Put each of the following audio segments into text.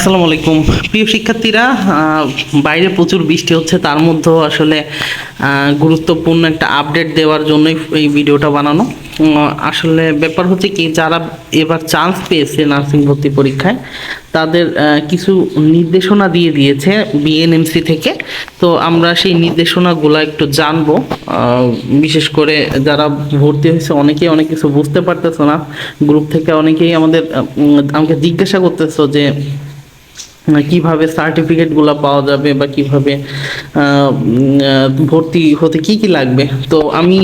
আসসালামু আলাইকুম। প্রিয় শিক্ষার্থীরা বাইরে প্রচুর বৃষ্টি হচ্ছে, তার মধ্যেও আসলে গুরুত্বপূর্ণ একটা আপডেট দেওয়ার জন্যই এই ভিডিওটা বানানো। আসলে ব্যাপার হচ্ছে কি, যারা এবার চান্স পেয়েছে নার্সিং ভর্তি পরীক্ষায়, তাদের কিছু নির্দেশনা দিয়ে দিয়েছে বিএনএমসি থেকে। তো আমরা সেই নির্দেশনাগুলো একটু জানব। বিশেষ করে যারা ভর্তি হয়েছে, অনেকেই অনেক কিছু বুঝতে পারতেছো না। গ্রুপ থেকে অনেকেই আমাদের আমাকে জিজ্ঞাসা করতেছো যে কীভাবে সার্টিফিকেটগুলো পাওয়া যাবে বা কীভাবে ভর্তি হতে কি কি লাগবে? তো আমি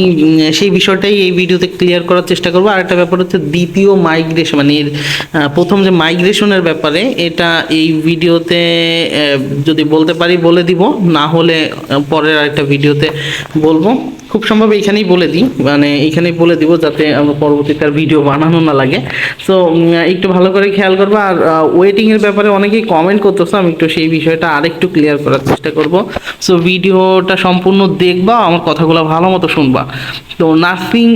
সেই বিষয়টাই এই ভিডিওতে ক্লিয়ার করার চেষ্টা করব। আর একটা ব্যাপার হচ্ছে দ্বিতীয় মাইগ্রেশন মানে এর প্রথম যে মাইগ্রেশনের ব্যাপারে, এটা এই ভিডিওতে যদি বলতে পারি বলে দিব, না হলে পরের আরেকটা ভিডিওতে বলব। খুব সম্ভব এখানেই বলে দিই। মানে এখানেই বলে দিব যাতে আমরা পরবর্তীতে আর ভিডিও বানানো না লাগে। সো একটু ভালো করে খেয়াল করব আর ওয়েটিং এর ব্যাপারে অনেকেই কমেন্ট করতেছো, আমি একটু সেই বিষয়টা আরেকটু ক্লিয়ার করার চেষ্টা করব। সো ভিডিওটা সম্পূর্ণ দেখবা, আমার কথাগুলো ভালো মতো শুনবা। তো, নার্সিং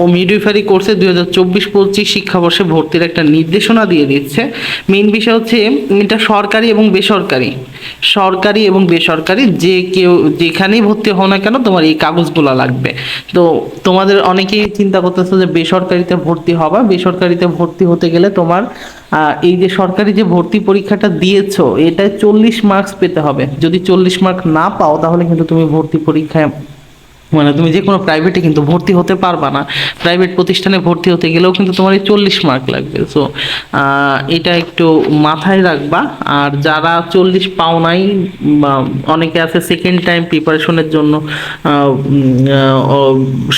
ও মিডওয়াইফারি কোর্সে দুই হাজার চব্বিশ পঁচিশ শিক্ষাবর্ষে ভর্তির একটা নির্দেশনা দিয়ে দিচ্ছে। মেইন বিষয় হচ্ছে, এটা সরকারি এবং বেসরকারি। সরকারি এবং বেসরকারি, যে কেউ যেখানেই ভর্তি হও না কেন তোমার এই কাগজগুলো লাগবে। তো তোমাদের অনেকেই চিন্তা করতেছে যে বেসরকারিতে ভর্তি হবা, বেসরকারিতে ভর্তি হতে গেলে তোমার এই যে সরকারি যে ভর্তি পরীক্ষাটা দিয়েছ এটা চল্লিশ মার্কস পেতে হবে। যদি চল্লিশ মার্ক না পাও, তাহলে কিন্তু তুমি ভর্তি পরীক্ষায় মানে তুমি যে কোনো প্রাইভেটে কিন্তু ভর্তি হতে পারবা না। প্রাইভেট প্রতিষ্ঠানে ভর্তি হতে গেলেও কিন্তু তোমার এই চল্লিশ মার্ক লাগবে। সো এটা একটু মাথায় রাখবা। আর যারা চল্লিশ পাও নাই অনেকে আছে সেকেন্ড টাইম প্রিপারেশনের জন্য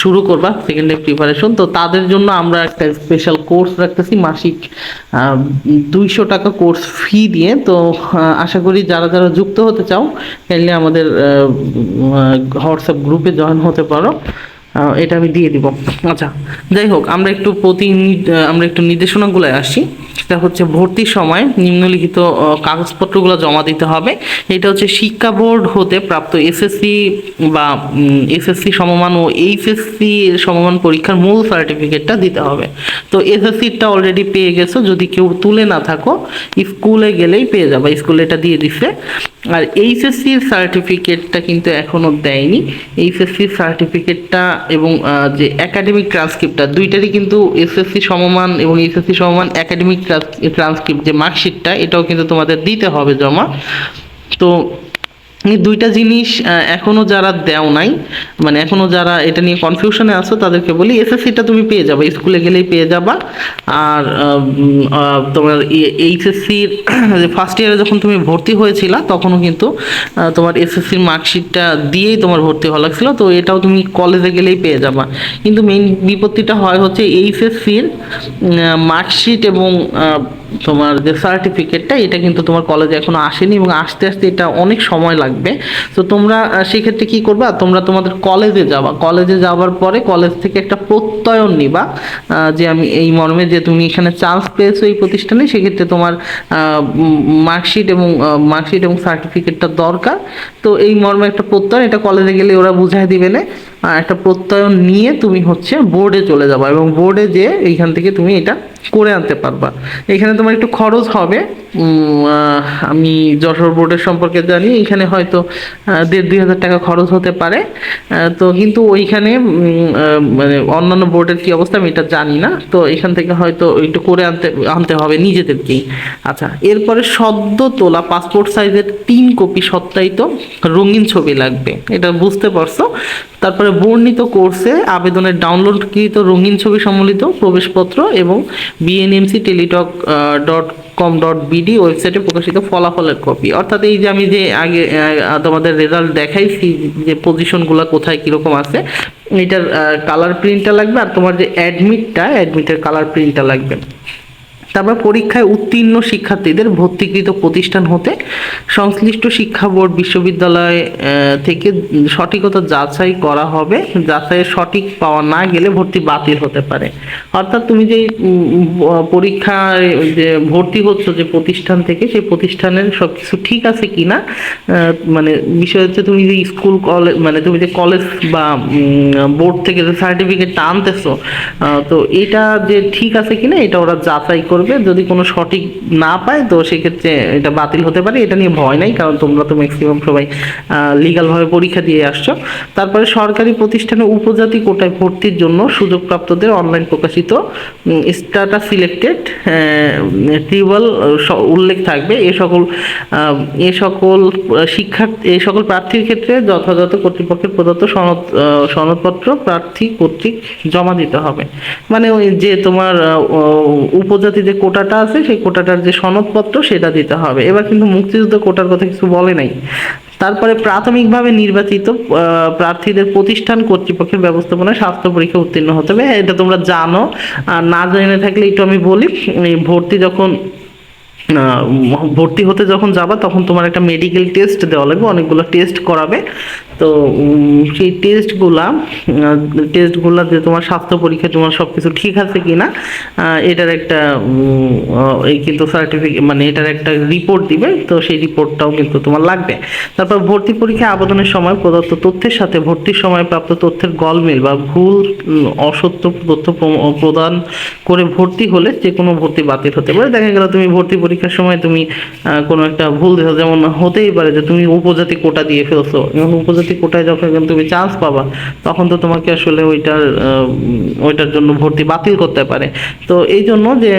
শুরু করবা সেকেন্ড টাইম প্রিপারেশন তো তাদের জন্য আমরা একটা স্পেশাল কোর্স রাখতেছি মাসিক দুইশো টাকা কোর্স ফি দিয়ে, তো আশা করি যারা যারা যুক্ত হতে চাও তাহলে আমাদের হোয়াটসঅ্যাপ গ্রুপে জয়েন হতে পারো। এটা আমি দিয়ে দিব। আচ্ছা যাই হোক, আমরা একটু প্রতি আমরা একটু নির্দেশনাগুলোয় আসি সেটা হচ্ছে ভর্তির সময়, নিম্নলিখিত কাগজপত্রগুলো জমা দিতে হবে। এটা হচ্ছে শিক্ষা বোর্ড হতে প্রাপ্ত এসএসসি বা এসএসসি সমমান ও এইচএসসি সমমান পরীক্ষার মূল সার্টিফিকেটটা দিতে হবে। তো এসএসসিটা অলরেডি পেয়ে গেছো। যদি কেউ তুলে না থাকো, স্কুলে গেলেই পেয়ে যাবে। স্কুলে এটা দিয়ে দিছে। আর এইচএসসির সার্টিফিকেটটা কিন্তু এখনও দেয়নি। এইচএসসির সার্টিফিকেটটা এবং যে একাডেমিক ট্রান্সক্রিপ্টটা দুইটারই কিন্তু এসএসসি সমমান এবং এইচএসসি সমমান একাডেমিক ট্রান্সক্রিপ্ট যে মার্কশিটটা এটাও কিন্তু তোমাদের দিতে হবে জমা। তো এই দুইটা জিনিস আহ, এখনও যারা দেও নাই মানে এখনও যারা এটা নিয়ে কনফিউশনে আছো তাদেরকে বলি এসএসসিটা তুমি পেয়ে যাবে স্কুলে গেলেই পেয়ে যাবা। আর তোমার এইচএসসির ফার্স্ট ইয়ারে যখন তুমি ভর্তি হয়েছিলা তখনও কিন্তু তোমার এসএসসির মার্কশিটটা দিয়েই তোমার ভর্তি হওয়া লাগছিল তো এটাও তুমি কলেজে গেলেই পেয়ে যাবা। কিন্তু মেইন বিপত্তিটা হয় হচ্ছে এইচএসসির মার্কশিট এবং তোমার যে সার্টিফিকেটটা এটা কিন্তু তোমার কলেজে এখনও আসেনি এবং আসতে আসতে এটা অনেক সময় লাগবে। তো তোমরা সেক্ষেত্রে কি করবা? তোমরা তোমাদের কলেজে যাবা। কলেজে যাওয়ার পরে কলেজ থেকে একটা প্রত্যয়ন নিবা যে আমি এই মর্মে যে তুমি এখানে চান্স পেয়েছ এই প্রতিষ্ঠানে, সেক্ষেত্রে তোমার মার্কশিট এবং মার্কশিট এবং সার্টিফিকেটটা দরকার। তো এই মর্মে একটা প্রত্যয়ন, এটা কলেজে গেলে ওরা বুঝাই দিবে না। একটা প্রত্যয়ন নিয়ে তুমি হচ্ছে বোর্ডে চলে যাবা এবং বোর্ডে যেয়ে এইখান থেকে তুমি এটা করে আনতে পারবা। এখানে তোমার একটু খরচ হবে। আমি যশোর বোর্ডের সম্পর্কে জানি, এখানে হয়তো দেড় দুই হাজার টাকা খরচ হতে পারে। তো কিন্তু ওইখানে মানে অন্যান্য বোর্ডের কি অবস্থা আমি এটা জানি না। তো এখান থেকে হয়তো একটু করে আনতে আনতে হবে নিজেদেরকেই। আচ্ছা এরপরে সদ্য তোলা পাসপোর্ট সাইজের তিন কপি সত্যায়িত রঙিন ছবি লাগবে। এটা বুঝতে পারছ? তারপরে বর্ণিত কোর্সে আবেদনের ডাউনলোডকৃত রঙিন ছবি সম্বলিত প্রবেশপত্র এবং BNMC Teletalk dot com dot BD ওয়েবসাইটে প্রকাশিত ফলাফলের কপি অর্থাৎ এই যে আমি যে আগে তোমাদের রেজাল্ট দেখাইছি যে পজিশনগুলো কোথায় কীরকম আছে, এটার কালার প্রিন্টটা লাগবে আর তোমার যে অ্যাডমিটটা অ্যাডমিটের কালার প্রিন্টটা লাগবে। তারপর পরীক্ষায় উত্তীর্ণ শিক্ষার্থীদের ভর্তিকৃত প্রতিষ্ঠান হতে সংশ্লিষ্ট শিক্ষা বোর্ড বিশ্ববিদ্যালয় থেকে সঠিকতা যাচাই করা হবে। যাচাইয়ের সঠিক পাওয়া না গেলে ভর্তি বাতিল হতে পারে। অর্থাৎ তুমি যে পরীক্ষায় যে ভর্তি হচ্ছ যে প্রতিষ্ঠান থেকে, সেই প্রতিষ্ঠানের সব কিছু ঠিক আছে কি না মানে বিষয় হচ্ছে তুমি যে স্কুল কলেজ মানে তুমি যে কলেজ বা বোর্ড থেকে যে সার্টিফিকেটটা আনতেছো তো এটা যে ঠিক আছে কিনা, এটা ওরা যাচাই করবে। করবে যদি কোনো সঠিক না পায় তো সেক্ষেত্রে এটা বাতিল হতে পারে। এটা নিয়ে ভয় নাই কারণ তোমরা তো ম্যাক্সিমাম সবাই লিগালভাবে পরীক্ষা দিয়ে আসছো। তারপরে সরকারি প্রতিষ্ঠানে উপজাতি কোটায় ভর্তির জন্য সুযোগপ্রাপ্তদের অনলাইন প্রকাশিত স্টাটা সিলেক্টেড টিউবল উল্লেখ থাকবে। এ সকল এ সকল শিক্ষার্থী এই সকল প্রার্থীর ক্ষেত্রে যথাযথ কর্তৃপক্ষের প্রদত্ত সনদ সনদপত্র প্রার্থী কর্তৃক জমা দিতে হবে। মানে ওই যে তোমার আহ, ও- উপজাতি যে কোটাটা আছে, সেই কোটাটার যে সনদপত্র সেটা দিতে হবে। এবার কিন্তু মুক্তিযুদ্ধ কোটার কথা কিছু বলে নাই। তারপরে প্রাথমিকভাবে নির্বাচিত প্রার্থীদের প্রতিষ্ঠান কর্তৃপক্ষের ব্যবস্থাপনায় স্বাস্থ্য পরীক্ষা উত্তীর্ণ হতে হবে। এটা তোমরা জানো। আর না জেনে থাকলে একটু আমি বলি ভর্তি যখন ভর্তি হতে যখন যাবা, তখন তোমার একটা মেডিকেল টেস্ট দেওয়া লাগবে। অনেকগুলো টেস্ট করাবে। তো সেই টেস্টগুলা টেস্টগুলা যে তোমার স্বাস্থ্য পরীক্ষা তোমার সব কিছু ঠিক আছে কিনা আহ, এটার একটা এই কিন্তু সার্টিফিকেট মানে এটার একটা রিপোর্ট দিবে তো সেই রিপোর্টটাও কিন্তু তোমার লাগবে। তারপর ভর্তি পরীক্ষা আবেদনের সময় প্রদত্ত তথ্যের সাথে ভর্তির সময় প্রাপ্ত তথ্যের গলমিল বা ভুল অসত্য তথ্য প্রদান করে ভর্তি হলে যে কোনো ভর্তি বাতিল হতে পারে। দেখা গেল তুমি ভর্তি পরীক্ষার সময় তুমি কোনো একটা ভুল যেমন হতেই পারে যে তুমি উপজাতি কোটা দিয়ে ফেলছো উপজাতি কোটায় যখন তুমি চান্স পাবা, তখন তো তোমাকে আসলে ওইটার ওইটার জন্য ভর্তি বাতিল করতে পারে। তো এই জন্য যে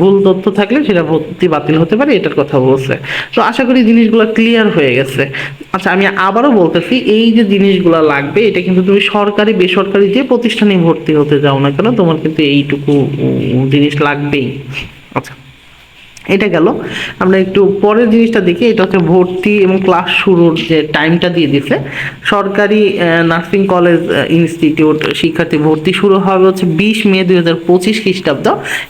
ভুল তথ্য থাকলে সেটা ভর্তি বাতিল হতে পারে, এটার কথা বলছে। তো আশা করি জিনিসগুলো ক্লিয়ার হয়ে গেছে। আচ্ছা আমি আবারও বলতেছি, এই যে জিনিসগুলো লাগবে, এটা কিন্তু তুমি সরকারি, বেসরকারি যে প্রতিষ্ঠানে ভর্তি হতে যাও না কেন, তোমার কিন্তু এইটুকু জিনিস লাগবেই। আচ্ছা। এটা গেল। আমরা একটু পরের জিনিসটা দেখি, এটা হচ্ছে ভর্তি এবং ক্লাস শুরুর যে টাইমটা দিয়ে দিছে সরকারি নার্সিং কলেজ ইনস্টিটিউট, শিক্ষার্থী ভর্তি শুরু হবে হচ্ছে বিশ মে দুই হাজার পঁচিশ খ্রিস্টাব্দ।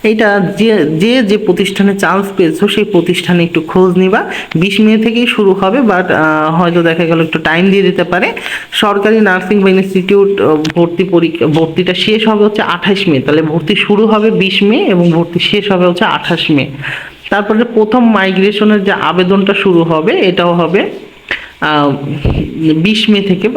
এইটা যে যে যে প্রতিষ্ঠানে চান্স পেয়েছ, সেই প্রতিষ্ঠানে একটু খোঁজ নিবা। বিশ মে থেকেই শুরু হবে বাট হয়তো দেখা গেল একটু টাইম দিয়ে দিতে পারে। সরকারি নার্সিং বা ইনস্টিটিউট ভর্তি পরীক্ষা, ভর্তিটা শেষ হবে হচ্ছে আঠাশ মে। তাহলে ভর্তি শুরু হবে বিশ মে এবং ভর্তি শেষ হবে হচ্ছে আঠাশ মে। তারপরে প্রথম মাইগ্রেশনের যে আবেদনটা শুরু হবে এটাও হবে বিশ মে থেকে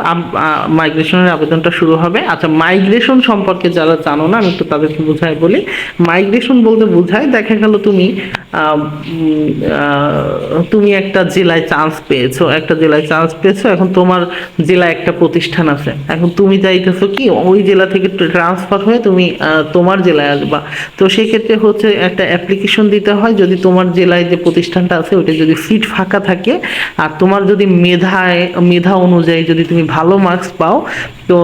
মাইগ্রেশনের আবেদনটা শুরু হবে। আচ্ছা মাইগ্রেশন সম্পর্কে যারা জানো না, আমি একটু তাদেরকে বুঝাই বলি। মাইগ্রেশন বলতে বোঝায়, দেখা গেল তুমি তুমি একটা জেলায় চান্স পেয়েছ। একটা জেলায় চান্স পেয়েছ, এখন তোমার জেলায় একটা প্রতিষ্ঠান আছে। এখন তুমি চাইতেছো কি, ওই জেলা থেকে ট্রান্সফার হয়ে তুমি তোমার জেলায় আসবা। তো সেক্ষেত্রে হচ্ছে একটা অ্যাপ্লিকেশন দিতে হয়, যদি তোমার জেলায় যে প্রতিষ্ঠানটা আছে, ওইটা যদি সিট ফাঁকা থাকে, আর তোমার যদি মেধায়, মেধা অনুযায়ী যদি তুমি ভালো মার্কস পাও, তো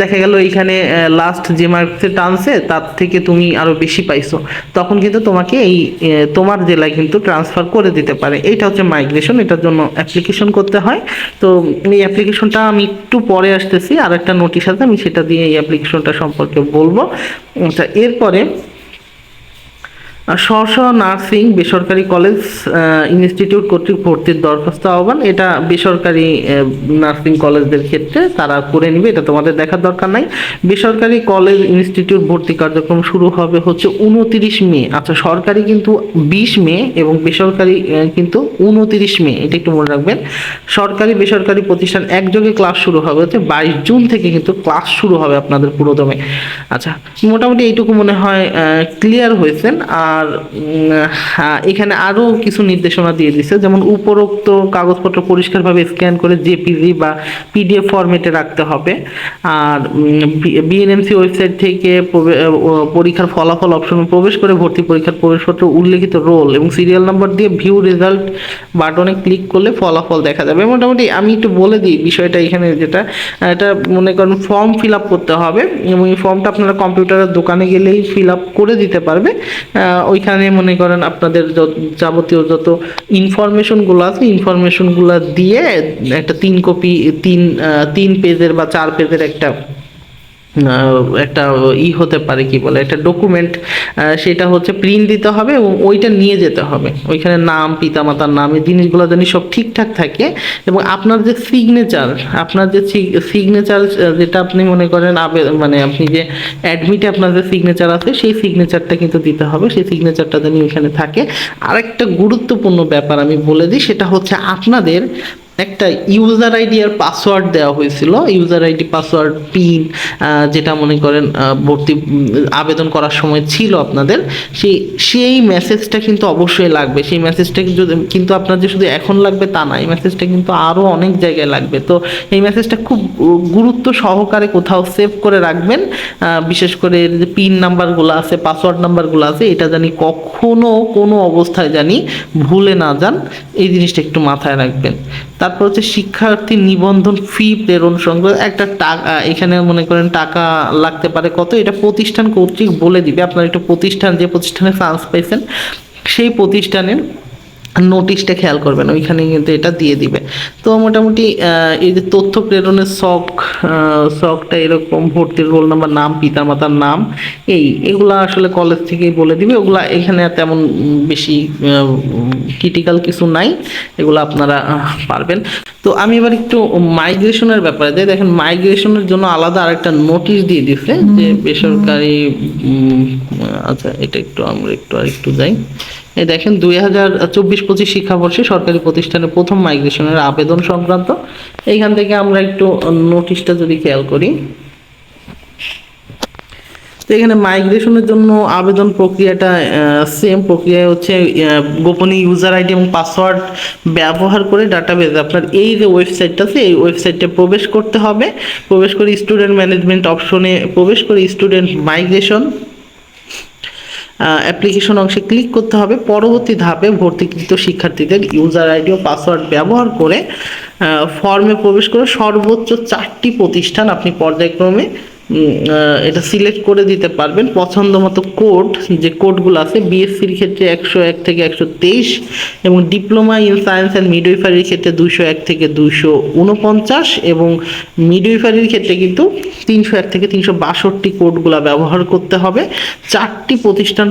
দেখা গেল এখানে লাস্ট যে মার্কসে টানছে তার থেকে তুমি আরও বেশি পাইছো। তখন কিন্তু তোমাকে এই তোমার জেলায় কিন্তু ট্রান্সফার করে দিতে পারে। এইটা হচ্ছে মাইগ্রেশন এটার জন্য অ্যাপ্লিকেশন করতে হয়। তো এই অ্যাপ্লিকেশনটা আমি একটু পরে আসতেছি আর একটা নোটিশ আছে আমি সেটা দিয়ে এই অ্যাপ্লিকেশনটা সম্পর্কে বলব। আচ্ছা এরপরে স্ব স্ব নার্সিং বেসরকারি কলেজ ইনস্টিটিউট কর্তৃক ভর্তির দরখাস্ত আহ্বান। এটা বেসরকারি নার্সিং কলেজদের ক্ষেত্রে তারা করে নিবে, এটা তোমাদের দেখার দরকার নাই। বেসরকারি কলেজ, ইনস্টিটিউট ভর্তি কার্যক্রম শুরু হবে হচ্ছে উনতিরিশ মে। আচ্ছা সরকারি কিন্তু বিশ মে এবং বেসরকারি কিন্তু উনতিরিশ মে, এটা একটু মনে রাখবেন। সরকারি, বেসরকারি প্রতিষ্ঠান একযোগে ক্লাস শুরু হবে হচ্ছে বাইশ জুন থেকে কিন্তু ক্লাস শুরু হবে আপনাদের পুরোদমে। আচ্ছা মোটামুটি এইটুকু মনে হয় ক্লিয়ার হয়েছেন। আর উম, হ্যাঁ, এখানে আরও কিছু নির্দেশনা দিয়ে দিছে। যেমন উপরোক্ত কাগজপত্র পরিষ্কারভাবে স্ক্যান করে জেপিজি বা পিডিএফ ফরম্যাটে রাখতে হবে। আর বিএনএমসি ওয়েবসাইট থেকে পরীক্ষার ফলাফল অপশনে প্রবেশ করে ভর্তি পরীক্ষার প্রবেশপত্র উল্লেখিত রোল এবং সিরিয়াল নাম্বার দিয়ে ভিউ রেজাল্ট বাটনে ক্লিক করলে ফলাফল দেখা যাবে। মোটামুটি আমি একটু বলে দিই বিষয়টা এখানে যেটা। এটা মনে করেন ফর্ম ফিল আপ করতে হবে এবং এই ফর্মটা আপনারা কম্পিউটারের দোকানে গেলেই ফিল আপ করে দিতে পারবে। ওইখানে মনে করেন আপনাদের যাবতীয় যত ইনফরমেশনগুলো আছে ইনফরমেশনগুলো দিয়ে একটা তিন কপি তিন তিন পেজের বা চার পেজের একটা একটা ই হতে পারে, কি বলে, একটা ডকুমেন্ট সেটা হচ্ছে প্রিন্ট দিতে হবে এবং ওইটা নিয়ে যেতে হবে। ওইখানে নাম, পিতামাতার নাম, এই জিনিসগুলো যেন সব ঠিকঠাক থাকে এবং আপনার যে সিগনেচার আপনার যে সিগনেচার যেটা আপনি মনে করেন মানে আপনি যে অ্যাডমিটে আপনার যে সিগনেচার আছে, সেই সিগনেচারটা কিন্তু দিতে হবে। সেই সিগনেচারটা যেন ওইখানে থাকে। আরেকটা গুরুত্বপূর্ণ ব্যাপার আমি বলে দিই, সেটা হচ্ছে আপনাদের একটা ইউজার আইডি আর পাসওয়ার্ড দেওয়া হয়েছিল। ইউজার আইডি পাসওয়ার্ড পিন যেটা মনে করেন ভর্তি আবেদন করার সময় ছিল আপনাদের। সেই সেই মেসেজটা কিন্তু অবশ্যই লাগবে। সেই মেসেজটা কিন্তু আপনার যে শুধু এখন লাগবে তা না, এই মেসেজটা কিন্তু আরও অনেক জায়গায় লাগবে। তো এই মেসেজটা খুব গুরুত্ব সহকারে কোথাও সেভ করে রাখবেন। বিশেষ করে যে পিন নাম্বারগুলো আছে পাসওয়ার্ড নাম্বারগুলো আছে, এটা জানি কখনো কোনো অবস্থায় জানি ভুলে না যান। এই জিনিসটা একটু মাথায় রাখবেন। তারপর হচ্ছে শিক্ষার্থী নিবন্ধন ফি প্রেরণ সংক্রান্ত একটা টাকা এখানে মনে করেন টাকা লাগতে পারে। কত? এটা প্রতিষ্ঠান কর্তৃক বলে দিবে। আপনার একটা প্রতিষ্ঠান, যে প্রতিষ্ঠানে চান্স পাইছেন, সেই প্রতিষ্ঠানের নোটিশটা খেয়াল করবেন ওইখানে কিন্তু এটা দিয়ে দিবে। তো মোটামুটি এই যে তথ্য প্রেরণের শখ শখটা এরকম ভর্তির রোল নাম্বার নাম পিতা মাতার নাম এই এগুলা আসলে কলেজ থেকেই বলে দিবে। ওগুলা এখানে তেমন বেশি ক্রিটিক্যাল কিছু নাই এগুলো আপনারা পারবেন। তো আমি এবার একটু মাইগ্রেশনের ব্যাপারে যাই। দেখেন মাইগ্রেশনের জন্য আলাদা আরেকটা নোটিশ দিয়ে দিছে যে বেসরকারি আচ্ছা এটা একটু আমরা একটু আর একটু যাই। এই দেখেন দুই হাজার চব্বিশ পঁচিশ শিক্ষাবর্ষে সরকারি প্রতিষ্ঠানে প্রথম মাইগ্রেশনের আবেদন সংক্রান্ত। এইখান থেকে আমরা একটু নোটিশটা যদি খেয়াল করি। তো এখানে মাইগ্রেশনের জন্য আবেদন প্রক্রিয়াটা সেম প্রক্রিয়া হচ্ছে আহ, গোপনীয় ইউজার আইডি এবং পাসওয়ার্ড ব্যবহার করে ডাটাবেজ আপনার এই যে ওয়েবসাইটটা আছে এই ওয়েবসাইটে প্রবেশ করতে হবে। প্রবেশ করে স্টুডেন্ট ম্যানেজমেন্ট অপশনে প্রবেশ করে স্টুডেন্ট মাইগ্রেশন অ্যাপ্লিকেশন অংশে ক্লিক করতে হবে। পরবর্তী ধাপে ভর্তিকৃত শিক্ষার্থীদের ইউজার আইডি ও পাসওয়ার্ড ব্যবহার করে ফর্মে প্রবেশ করে সর্বোচ্চ চারটি প্রতিষ্ঠান আপনি পর্যায়ক্রমে এটা সিলেক্ট করে দিতে পারবেন। পছন্দ মতো কোড যে কোডগুলো আছে বিএসসির ক্ষেত্রে একশো এক থেকে একশো তেইশ এবং ডিপ্লোমা ইন সায়েন্স অ্যান্ড মিডওয়াইফারির ক্ষেত্রে দুশো এক থেকে দুইশো উনপঞ্চাশ এবং মিডওয়াইফারির ক্ষেত্রে কিন্তু তিনশো এক থেকে তিনশো বাষট্টি কোডগুলো ব্যবহার করতে হবে। চারটি প্রতিষ্ঠান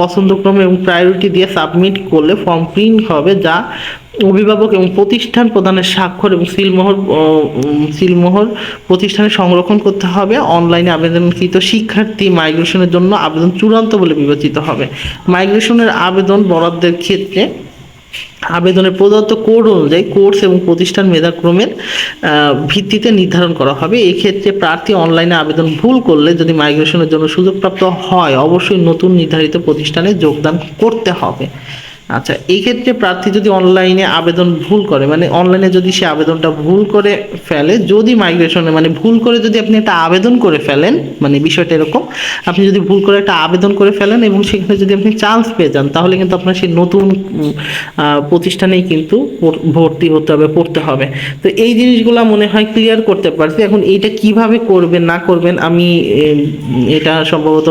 পছন্দক্রমে এবং প্রায়োরিটি দিয়ে সাবমিট করলে ফর্ম প্রিন্ট হবে, যা অভিভাবক এবং প্রতিষ্ঠান প্রদানের স্বাক্ষর এবং সিলমোহর সিলমোহর প্রতিষ্ঠানে সংরক্ষণ করতে হবে। অনলাইনে আবেদনকৃত শিক্ষার্থী মাইগ্রেশনের জন্য আবেদন চূড়ান্ত বলে বিবেচিত হবে। মাইগ্রেশনের আবেদন বরাদ্দের ক্ষেত্রে আবেদনের প্রদত্ত কোড অনুযায়ী কোর্স এবং প্রতিষ্ঠান মেধাক্রমের ভিত্তিতে নির্ধারণ করা হবে। এই ক্ষেত্রে প্রার্থী অনলাইনে আবেদন ভুল করলে যদি মাইগ্রেশনের জন্য সুযোগপ্রাপ্ত হয়, অবশ্যই নতুন নির্ধারিত প্রতিষ্ঠানে যোগদান করতে হবে। আচ্ছা এই ক্ষেত্রে প্রার্থী যদি অনলাইনে আবেদন ভুল করে মানে অনলাইনে যদি সে আবেদনটা ভুল করে ফেলে, যদি মাইগ্রেশনে মানে ভুল করে যদি আপনি একটা আবেদন করে ফেলেন মানে বিষয়টা এরকম, আপনি যদি ভুল করে একটা আবেদন করে ফেলেন এবং সেখানে যদি আপনি চান্স পেয়ে যান, তাহলে কিন্তু আপনার সেই নতুন প্রতিষ্ঠানেই কিন্তু ভর্তি হতে হবে, পড়তে হবে। তো এই জিনিসগুলো মনে হয় ক্লিয়ার করতে পারছি। এখন এইটা কীভাবে করবেন, না করবেন, আমি এটা সম্ভবত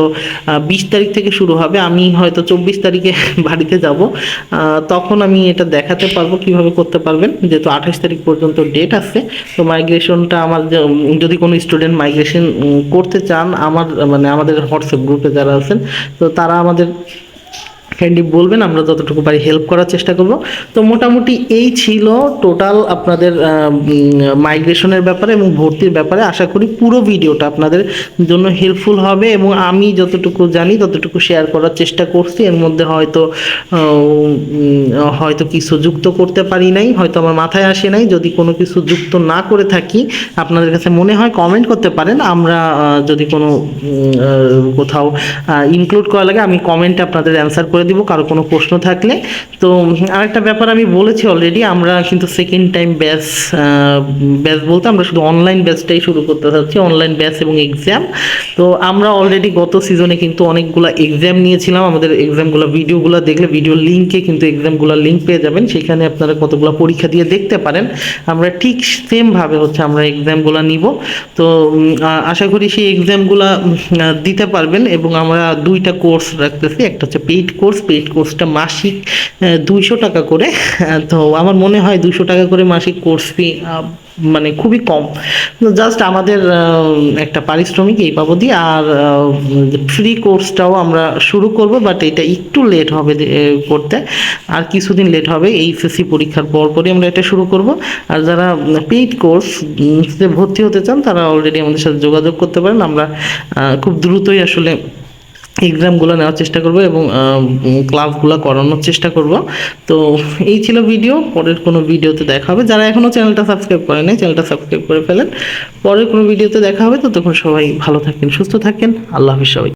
বিশ তারিখ থেকে শুরু হবে। আমি হয়তো চব্বিশ তারিখে বাড়িতে যাব। তখন আমি এটা দেখাতে পারব, কীভাবে করতে পারবেন। যেহেতু আঠাশ তারিখ পর্যন্ত ডেট আছে, তো মাইগ্রেশনটা আমার যদি কোনো স্টুডেন্ট মাইগ্রেশন করতে চান, আমার মানে আমাদের হোয়াটসঅ্যাপ গ্রুপে যারা আছেন, তো তারা আমাদের কাইন্ডলি বলবেন, আমরা যতটুকু পারি হেল্প করার চেষ্টা করব। তো মোটামুটি এই ছিল টোটাল আপনাদের মাইগ্রেশনের ব্যাপারে এবং ভর্তির ব্যাপারে। আশা করি পুরো ভিডিওটা আপনাদের জন্য হেল্পফুল হবে এবং আমি যতটুকু জানি, ততটুকু শেয়ার করার চেষ্টা করছি। এর মধ্যে হয়তো হয়তো কিছু যুক্ত করতে পারি নাই, হয়তো আমার মাথায় আসে নাই। যদি কোনো কিছু যুক্ত না করে থাকি, আপনাদের কাছে মনে হয় কমেন্ট করতে পারেন। আমরা যদি কোনো কোথাও ইনক্লুড করা লাগে, আমি কমেন্টে আপনাদের অ্যান্সার করে দিব। কারও কোনো প্রশ্ন থাকলে। তো, আরেকটা ব্যাপার আমি বলেছি অলরেডি আমরা কিন্তু সেকেন্ড টাইম ব্যাচ ব্যাচ বলতে আমরা শুধু অনলাইন ব্যাচটাই শুরু করতে চাচ্ছি অনলাইন ব্যাচ এবং এক্সাম তো, আমরা অলরেডি গত সিজনে কিন্তু অনেকগুলো এক্সাম নিয়েছিলাম। আমাদের এক্সামগুলো ভিডিওগুলো দেখলে ভিডিও লিঙ্কে কিন্তু এক্সামগুলোর লিঙ্ক পেয়ে যাবেন। সেখানে আপনারা কতগুলো পরীক্ষা দিয়ে দেখতে পারেন। আমরা ঠিক সেমভাবে হচ্ছে আমরা এক্সামগুলো নিব। তো আশা করি সেই এক্সামগুলো দিতে পারবেন এবং আমরা দুইটা কোর্স রাখতেছি। একটা হচ্ছে পেইড কোর্স পেইড কোর্সটা মাসিক দুইশো টাকা করে। তো আমার মনে হয় দুশো টাকা করে মাসিক কোর্স ফি মানে খুবই কম। জাস্ট আমাদের একটা পারিশ্রমিক এই বাবদই, আর ফ্রি কোর্সটাও আমরা শুরু করব বাট এটা একটু লেট হবে করতে। আর কিছুদিন লেট হবে, এইচএসসি পরীক্ষার পর পরই আমরা এটা শুরু করব। আর যারা পেইড কোর্স ভর্তি হতে চান, তারা অলরেডি আমাদের সাথে যোগাযোগ করতে পারেন। আমরা খুব দ্রুতই আসলে এক্সামগুলো নেওয়ার চেষ্টা করব এবং ক্লাসগুলো করানোর চেষ্টা করব। তো এই ছিল ভিডিও পরের কোনো ভিডিওতে দেখা হবে। যারা এখনও চ্যানেলটা সাবস্ক্রাইব করে নাই চ্যানেলটা সাবস্ক্রাইব করে ফেলেন। পরের কোনো ভিডিওতে দেখা হবে। তো তখন সবাই ভালো থাকেন, সুস্থ থাকেন। আল্লাহ হাফিজ সবাই